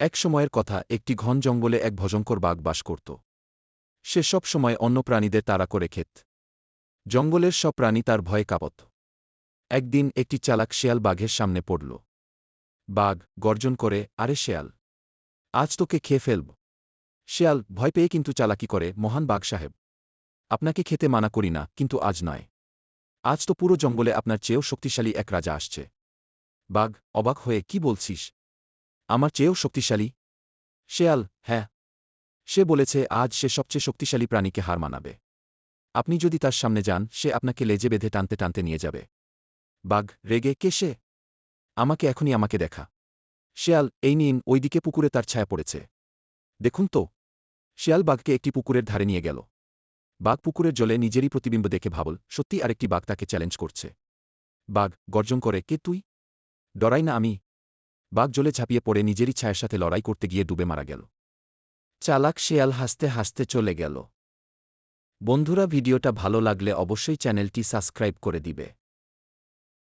এক সময়ের কথা, একটি ঘন জঙ্গলে এক ভজঙ্কর বাঘ বাস করত। সে সব সময় অন্য প্রাণীদের তাড়া করে খেত। জঙ্গলের সব প্রাণী তার ভয়ে কাঁপত। একদিন একটি চালাক শেয়াল বাঘের সামনে পড়ল। বাঘ গর্জন করে, আরে শেয়াল, আজ তোকে খেয়ে ফেলব। শেয়াল, ভয় পেয়ে কিন্তু চালাকি করে, মহান বাঘ সাহেব। আপনাকে খেতে মানা করি না, কিন্তু আজ নয়। আজ তো পুরো জঙ্গলে আপনার চেয়েও শক্তিশালী এক রাজা আসছে। বাঘ অবাক হয়ে, কি বলছিস? আমার চেয়েও শক্তিশালী। শেয়াল হ্যাঁ। সে বলেছে, আজ সে সবচেয়ে শক্তিশালী প্রাণীকে হার মানাবে। আপনি যদি তার সামনে যান, সে আপনাকে লেজে বেঁধে টানতে টানতে নিয়ে যাবে। বাঘ, রেগে, কে সে? আমাকে এখনই আমাকে দেখা। শেয়াল, এই নিন, ওইদিকে পুকুরে তার ছায়া পড়েছে। দেখুন তো। শেয়াল বাঘকে একটি পুকুরের ধারে নিয়ে গেল। বাঘ পুকুরের জলে নিজেরই প্রতিবিম্ব দেখে ভাবল সত্যি আরেকটি বাঘ তাকে চ্যালেঞ্জ করছে। বাঘ, গর্জন করে, কে তুই? ডরাই না আমি। বাঘ জলে ঝাঁপিয়ে পড়ে নিজেরই ছায়ের সাথে লড়াই করতে গিয়ে ডুবে মারা গেল। চালাক শেয়াল হাসতে হাসতে চলে গেল। বন্ধুরা, ভিডিওটা ভালো লাগলে অবশ্যই চ্যানেলটি সাবস্ক্রাইব করে দিবে।